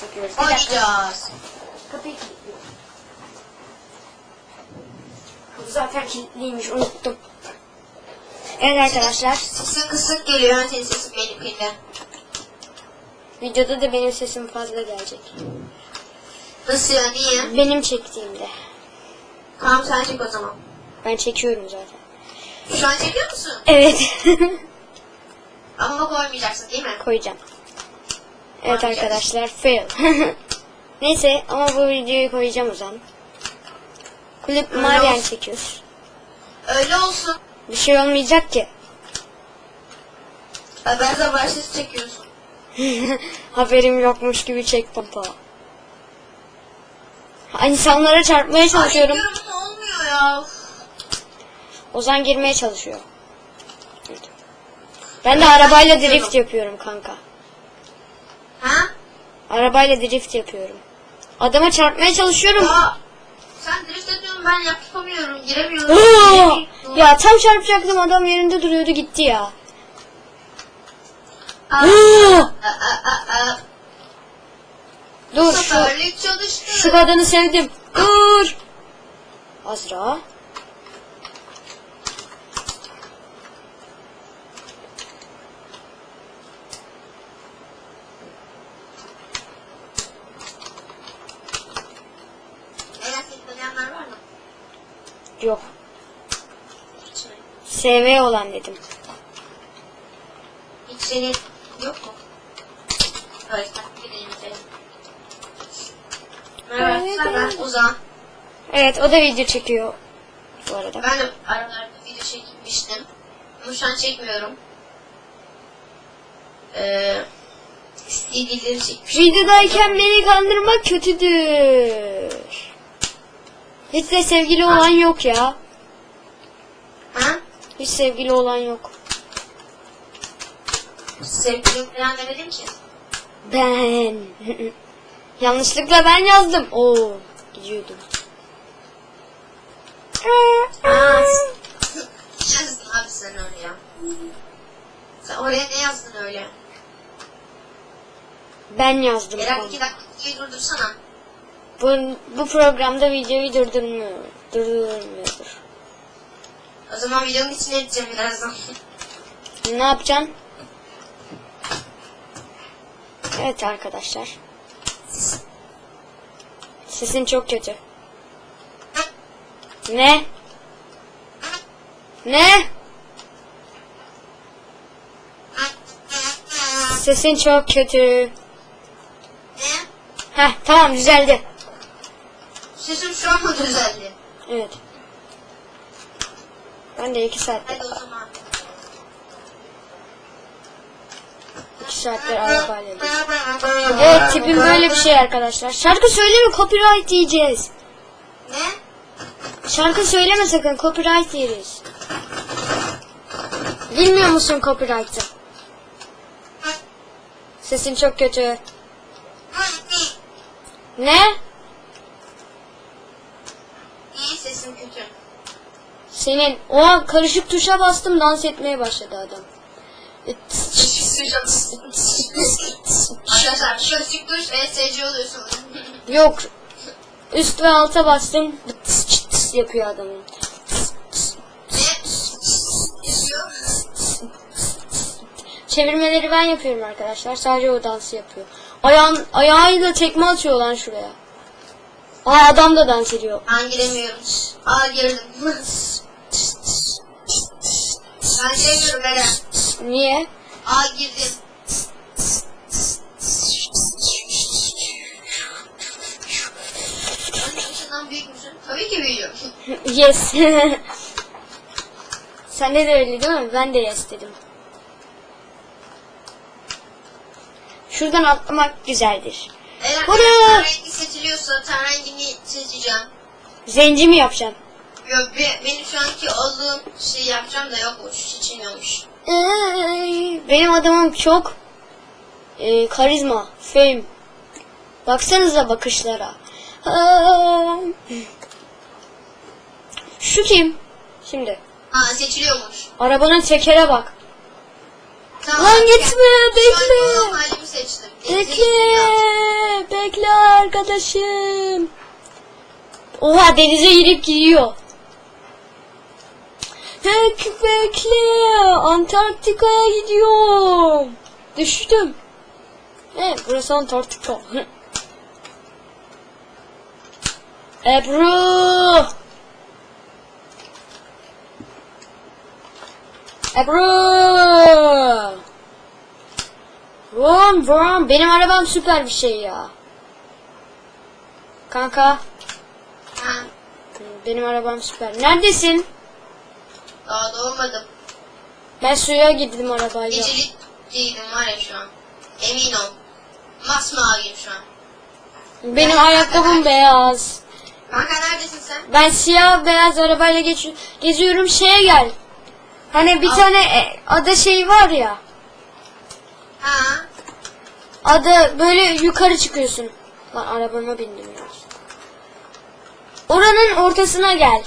çekiyoruz. Bir. Oynayacağız. Kapıyı kilitliyorum. Bu zaten kilitliymiş unuttum. Evet arkadaşlar. Sesin kısık geliyor. Ben senin sesin benimkinden. Videoda da benim sesim fazla gelecek. Nasıl ya? Niye? Benim çektiğimde. Tamam sen çek o zaman. Ben çekiyorum zaten. Şu an çekiyor musun? Evet. Ama koymayacaksın değil mi? Koyacağım. Evet arkadaşlar fail. Neyse ama bu videoyu koyacağım o zaman. Kulüp Öyle Marian olsun. çekiyoruz. Öyle olsun. Bir şey olmayacak ki. Ben savaşsız çekiyorsun. Haberim yokmuş gibi çek pampa. Ha, İnsanlara çarpmaya çalışıyorum. Ay, olmuyor ya. Ozan girmeye çalışıyor. Ben de arabayla drift yapıyorum kanka. Arabayla drift yapıyorum. Adama çarpmaya çalışıyorum. Ya. Sen drift ediyorsun ben yapamıyorum. Giremiyorum. Aa! Giremiyorum. ya tam çarpacaktım adam yerinde duruyordu gitti ya. Aa, Aa! aa, aa, aa. Dur şu, şu kadını sevdim. Dur. Azra. Merak etmeyenler var mı? Yok. Hiç mi? SV olan dedim. Hiç senin yok mu? Merhaba, Evet, ben Ozan. Evet o da video çekiyor. Bu arada. Ben de aralarda video çekmiştim. Ama şu an çekmiyorum. Ee, istediğleri çekmiş. Videodayken beni kandırmak kötüdür. Hiç de sevgili olan yok ya. Ha? Hiç sevgili olan yok. Sevgilim falan demedim ki. Ben. Yanlışlıkla ben yazdım. Oo, gidiyordum. Aa, ne yazdın abi sen öyle ya? Sen oraya ne yazdın öyle? Ben yazdım. Eren iki dakika videoyu durdursana. Bu, bu programda videoyu durdurmuyor. Durdurmuyordur. O zaman videonun içine edeceğim birazdan. Ne yapacaksın? Evet arkadaşlar. Sesin çok kötü. Ne? Ne? Sesin çok kötü. ne? Heh tamam düzeldi. Sesim şu an mı düzeldi? Evet. Ben de iki saattir, Hadi o zaman. iki saattir arabayla gidiyorum. Evet tipim böyle bir şey arkadaşlar. Şarkı söyleme copyright yiyeceğiz. Ne? Şarkı söyleme sakın copyright yeriz. Bilmiyor musun copyright'ı? Sesin çok kötü. Ne? İyi sesim kötü. Senin o an karışık tuşa bastım dans etmeye başladı adam. E, Arkadaşlar şöyle duş ESC oluyorsun. Yok. Üst ve alta bastım. Tıs çıt tıs yapıyor adamın. Çevirmeleri ben yapıyorum arkadaşlar. Sadece o dansı yapıyor. Ayağın, ayağıyla tekme atıyor lan şuraya. Aa adam da dans ediyor. Ben giremiyorum. Aa girdim. Ben giremiyorum Eren. Niye? Aa girdim. Büyük müsün? Tabii ki büyüğüm. yes. Sende de öyle değil mi? Ben de yes dedim. Şuradan atlamak güzeldir. Eren? Eren ten rengi seçiliyorsa ten rengini seçeceğim. Zenci mi yapacağım? Yok be, benim şu anki olduğum şey yapacağım da yokmuş, seçilmiyormuş. Ey, Benim adamım çok e, karizma, fame. Baksanıza bakışlara. Şu kim? Şimdi. Ha seçiliyormuş. Arabanın tekere bak. Tamam, Lan gitme. Şu bekle. an olduğum halimi seçtim. Bekle, bekle arkadaşım. Oha denize girip gidiyor. Hek bekle. Antarktika'ya gidiyorum. Düştüm. Evet burası Antarktika. Ebru. Ebru. Vroom vroom. Benim arabam süper bir şey ya. Kanka. Benim arabam süper. Neredesin? Daha doğmadım. Ben suya girdim arabayla. Gecelik değilim var ya şu an. Emin ol. Masmaviyim şu an. Benim ayakkabım beyaz. Kanka neredesin sen? Ben siyah beyaz arabayla geç geziyorum. Şeye gel. Hani bir Al. tane e, ada şey var ya. Ha? Ada böyle yukarı çıkıyorsun. Lan arabama bindim biraz. Oranın ortasına gel.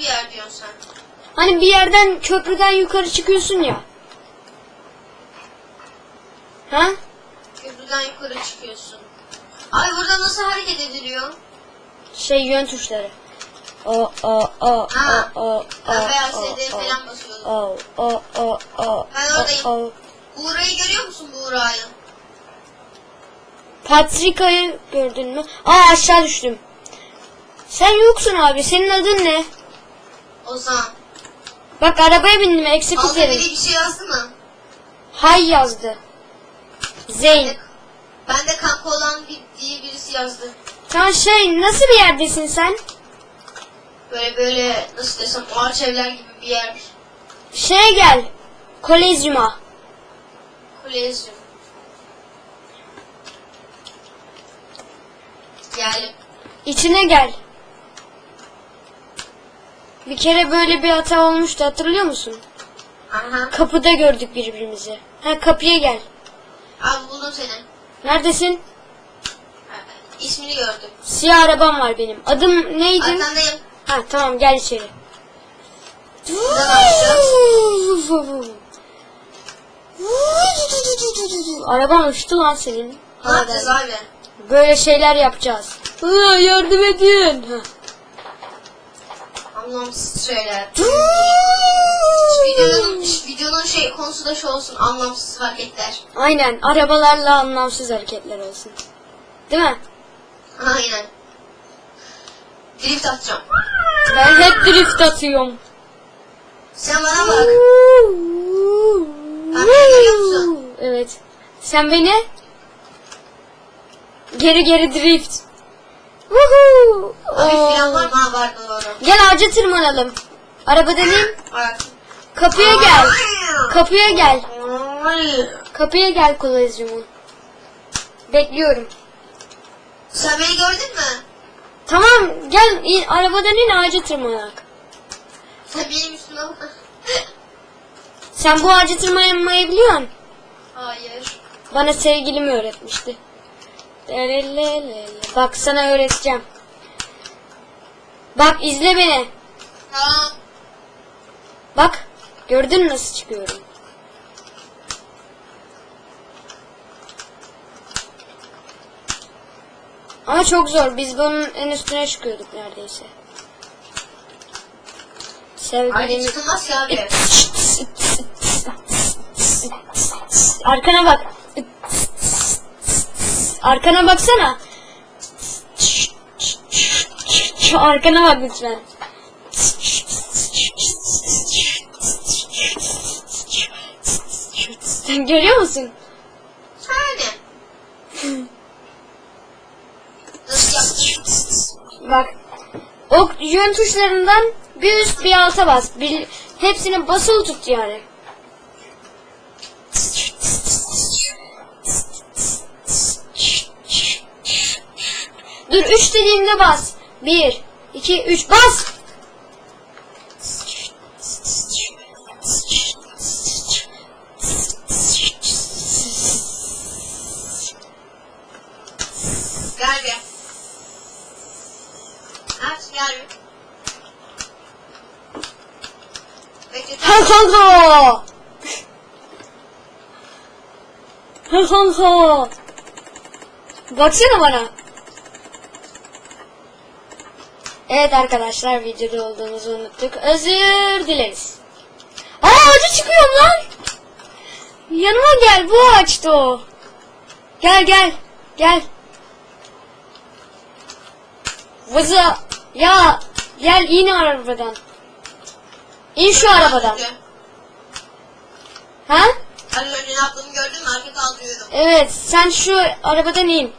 Bir yer diyorsun sen? Hani bir yerden köprüden yukarı çıkıyorsun ya. Ha? Köprüden yukarı çıkıyorsun. Ay burada nasıl hareket ediliyor? Şey yön tuşları. O o o o o Ben o beyaz o falan basıyordum. o o o o Ben oradayım. o o Buğra'yı görüyor musun Buğra'yı? Patrika'yı gördün mü? Aa aşağı düştüm. Sen yoksun abi. Senin adın ne? Ozan. Bak arabaya bindim. Altta kuzerim. biri bir şey yazdı mı? Hay yazdı. Zeyn. Ben de kanka olan bir, diye birisi yazdı. Sen şey nasıl bir yerdesin sen? Böyle böyle nasıl desem ağaç evler gibi bir yer. Şeye gel. Kolezyuma. Kolezyum. Geldim. İçine gel. Bir kere böyle bir hata olmuştu hatırlıyor musun? Aha. Kapıda gördük birbirimizi. Ha kapıya gel. Abi buldum seni. Neredesin? Ha, İsmini gördüm. Siyah arabam var benim. Adım neydi? Arkandayım. Ha tamam gel içeri. Araban uçtu lan senin. Ne yapacağız abi? Böyle şeyler yapacağız. Aa, yardım edin. Ha. Anlamsız şeyler. videonun, videonun şey konusu da şu olsun. Anlamsız hareketler. Aynen arabalarla anlamsız hareketler olsun. Değil mi? Aynen. Drift atacağım. Ben hep drift atıyorum. Sen bana bak. Bak, görüyor musun? Evet. Sen beni geri geri drift. Woohoo! Abi filan var mı? Ha var doğru. Gel ağaca tırmanalım. Araba deneyim. Kapıya gel. Kapıya gel. Kapıya gel kolazyumu. Bekliyorum. Sen beni gördün mü? Tamam gel in, arabadan in ağaca tırmanak. Sen benim üstüme. Sen bu ağaca tırmanmayı biliyor musun? Hayır. Bana sevgilim öğretmişti. Bak sana öğreteceğim. Bak izle beni. Tamam. Bak gördün mü nasıl çıkıyorum? Ama çok zor. Biz bunun en üstüne çıkıyorduk neredeyse. Ay Sevgilimi... çıkılmaz ki abi. Arkana bak. Arkana baksana. Arkana bak lütfen. Sen görüyor musun? Yaptın? Bak. O yön tuşlarından bir üst bir alta bas. Bir, hepsini basılı tut yani. Dur üç dediğimde bas. Bir, iki, üç bas. Gel bir. Aç gel. Ha kanka. Ha kanka. Baksana bana. Evet arkadaşlar videoda olduğumuzu unuttuk. Özür dileriz. Aa ağaca çıkıyorum lan. Yanıma gel bu ağaçta o. Gel gel. Gel. Vıza. Ya gel in arabadan. İn şu arabadan. Ha? Az önce ne yaptığımı gördün mü? Arka kaldırıyordum. Evet sen şu arabadan in.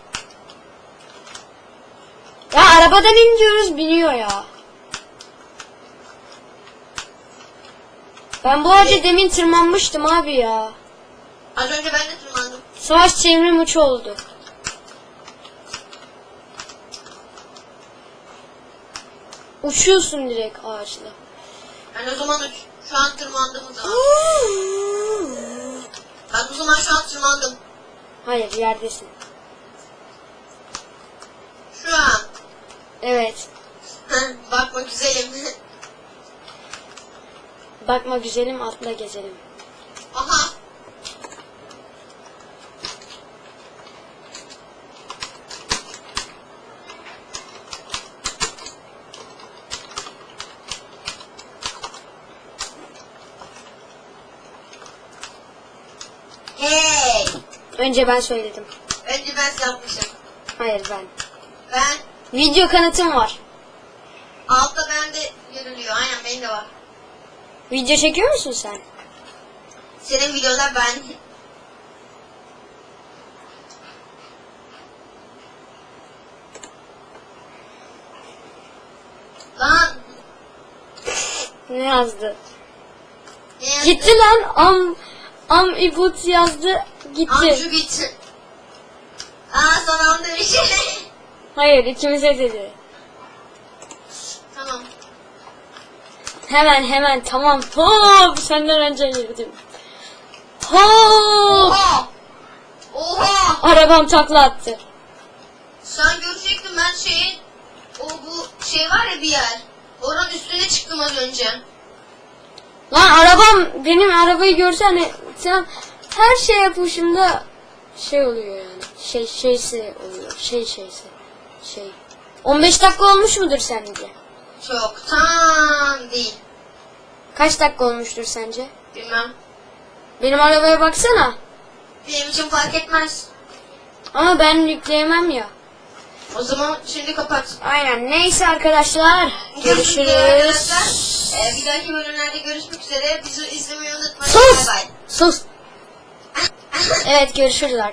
Ya arabadan in diyoruz biniyor ya. Ben bu ağaca demin tırmanmıştım abi ya. Az önce ben de tırmandım. Savaş çevrim uç oldu. Uçuyorsun direkt ağaçla. Ben o zaman uç. Şu an tırmandım zaman. Ben o zaman şu an tırmandım. Hayır yerdesin. Şu an. Evet. Bakma güzelim. Bakma güzelim atla gezelim. Aha. Hey. Önce ben söyledim. Önce ben yapmışım. Hayır ben. Ben Video kanıtım var. altta bende görülüyor. Aynen benim de var. Video çekiyor musun sen? Senin videolar ben. Lan. Ne yazdı? Ne yazdı? Gitti lan am am ibut yazdı gitti. Amcu git. Aa anda bir şey. Hayır ikimize dedi. tamam. Hemen hemen tamam. Hop senden önce girdim. Hop Oha. Oha. arabam takla attı. Sen görecektin ben şeyin. O bu şey var ya bir yer. Oranın üstüne çıktım az önce. Lan arabam benim arabayı görsene sen her şey yapışımda şey oluyor yani. Şey şeysi oluyor. Şey şeysi. Şey. 15 dakika olmuş mudur sence? Çoktan değil. Kaç dakika olmuştur sence? Bilmem. Benim arabaya baksana. Benim için fark etmez. Ama ben yükleyemem ya. O zaman şimdi kapat. Aynen. Neyse arkadaşlar. Görüşürüz. Görüşürüz. Ee, bir dahaki bölümlerde görüşmek üzere. Bizi izlemeyi unutmayın. Sus. Bay bay. Sus. Evet görüşürüz arkadaşlar.